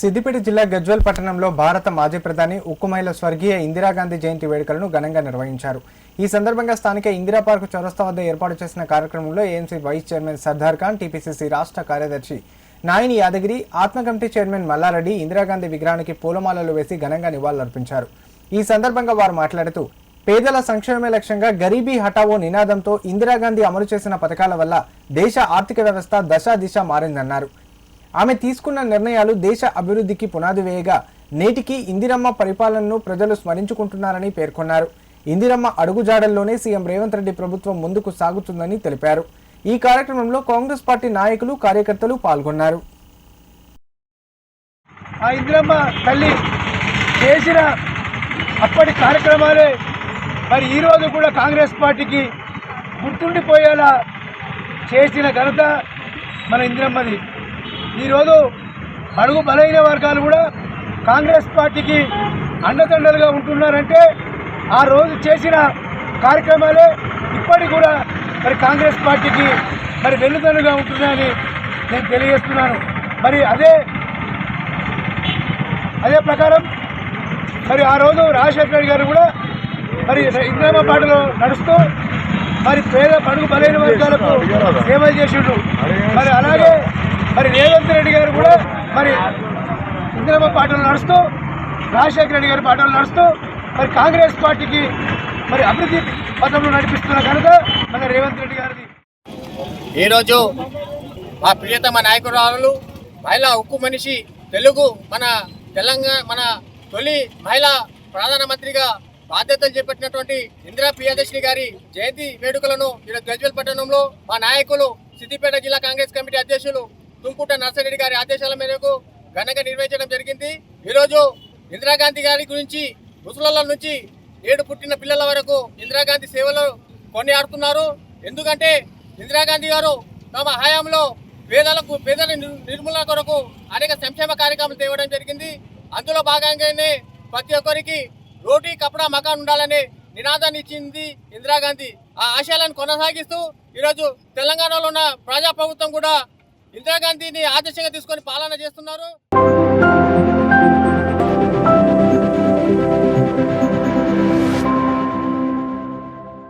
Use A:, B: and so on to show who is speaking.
A: సిద్దిపేట జిల్లా గజ్వల్ పట్టణంలో భారత మాజీ ప్రధాని ఉక్కుమైల స్వర్గీయ ఇందిరాగాంధీ జయంతి వేడుకలను ఘనంగా నిర్వహించారు. ఈ సందర్భంగా స్థానిక ఇందిరా పార్క్ చౌరస్తా వద్ద ఏర్పాటు చేసిన కార్యక్రమంలో AMC vice chairman Sardar Khan TPCC రాష్ట్ర కార్యదర్శి నాయని యాదగిరి ఆత్మ కమిటీ చైర్మన్ మల్లారెడ్డి ఇందిరాగాంధీ విగ్రహానికి పూలమాలలు వేసి ఘనంగా నివాళులర్పించారు. ఈ సందర్భంగా వారు మాట్లాడుతూ పేదల సంక్షేమమే లక్ష్యంగా గరీబీ హఠావో నినాదంతో ఇందిరాగాంధీ అమలు చేసిన పథకాల వల్ల దేశ ఆర్థిక వ్యవస్థ దశ దిశ మారిందన్నారు. ఆమె తీసుకున్న నిర్ణయాలు దేశ అభివృద్ధికి పునాది వేయగా నేటికి ఇందిరమ్మ పరిపాలనను ప్రజలు స్మరించుకుంటున్నారని పేర్కొన్నారు. ఇందిరమ్మ అడుగుజాడల్లోనే సీఎం రేవంత్ రెడ్డి ప్రభుత్వం ముందుకు సాగుతుందని తెలిపారు. ఈ కార్యక్రమంలో కాంగ్రెస్ పార్టీ నాయకులు కార్యకర్తలు పాల్గొన్నారు.
B: ఆ ఇందిరమ్మ తల్లి చేసిన అప్పటి కార్యక్రమాలే మరి ఈరోజు కూడా కాంగ్రెస్ పార్టీకి గుర్తుండిపోయేలా చేసిన ఘనత మన ఇందిరమ్మది. ఈరోజు అడుగు బలైన వర్గాలు కూడా కాంగ్రెస్ పార్టీకి అండదండలుగా ఉంటున్నారంటే ఆ రోజు చేసిన కార్యక్రమాలే ఇప్పటికి కూడా మరి కాంగ్రెస్ పార్టీకి మరి వెన్నుదన్నుగా ఉంటున్నాయని నేను తెలియజేస్తున్నాను. మరి అదే అదే ప్రకారం మరి ఆ రోజు రాజశేఖర రెడ్డి గారు కూడా మరి ఇంద్రమ్మ పాటలో నడుస్తూ మరి పేద పడుగు బలైన వర్గాలకు సేవలు చేసిండు మరి అలాగే మరి రేవంత్ రెడ్డి గారు కూడా మరి ఇంద్రమ్మ పాటలు నడుస్తూ రాజశేఖర రెడ్డి గారి పాటలు నడుస్తూ మరి కాంగ్రెస్ పార్టీకి మరి అభివృద్ధి పథంలో నడిపిస్తున్న కనుక మన రేవంత్ రెడ్డి గారిది.
C: ఈరోజు మా ప్రియతమ నాయకురాలు మహిళా ఉక్కు మనిషి తెలుగు మన తెలంగాణ మన తొలి మహిళా ప్రధానమంత్రిగా బాధ్యతలు చేపట్టినటువంటి ఇందిరా ప్రియదర్శిని గారి జయంతి వేడుకలను ఈరోజు గజ్వెల్ పట్టణంలో మా నాయకులు సిద్దిపేట జిల్లా కాంగ్రెస్ కమిటీ అధ్యక్షులు తుంకుట నర్సరెడ్డి గారి ఆదేశాల మేరకు ఘనంగా నిర్వహించడం జరిగింది. ఈరోజు ఇందిరాగాంధీ గారి గురించి ముసలాల నుంచి ఏడు పుట్టిన పిల్లల వరకు ఇందిరాగాంధీ సేవలు కొనియాడుతున్నారు. ఎందుకంటే ఇందిరాగాంధీ గారు తమ హయాంలో పేదలకు పేదల నిర్మూలన కొరకు అనేక సంక్షేమ కార్యక్రమాలు తేవడం జరిగింది. అందులో భాగంగానే ప్రతి ఒక్కరికి రోటీ కపడా మకాన్ ఉండాలనే నినాదాన్ని ఇచ్చింది ఇందిరాగాంధీ. ఆ ఆశయాలను కొనసాగిస్తూ ఈరోజు తెలంగాణలో ఉన్న ప్రజాప్రభుత్వం కూడా ఇందిరాగాంధీని ఆదర్శంగా తీసుకొని పాలన చేస్తున్నారు.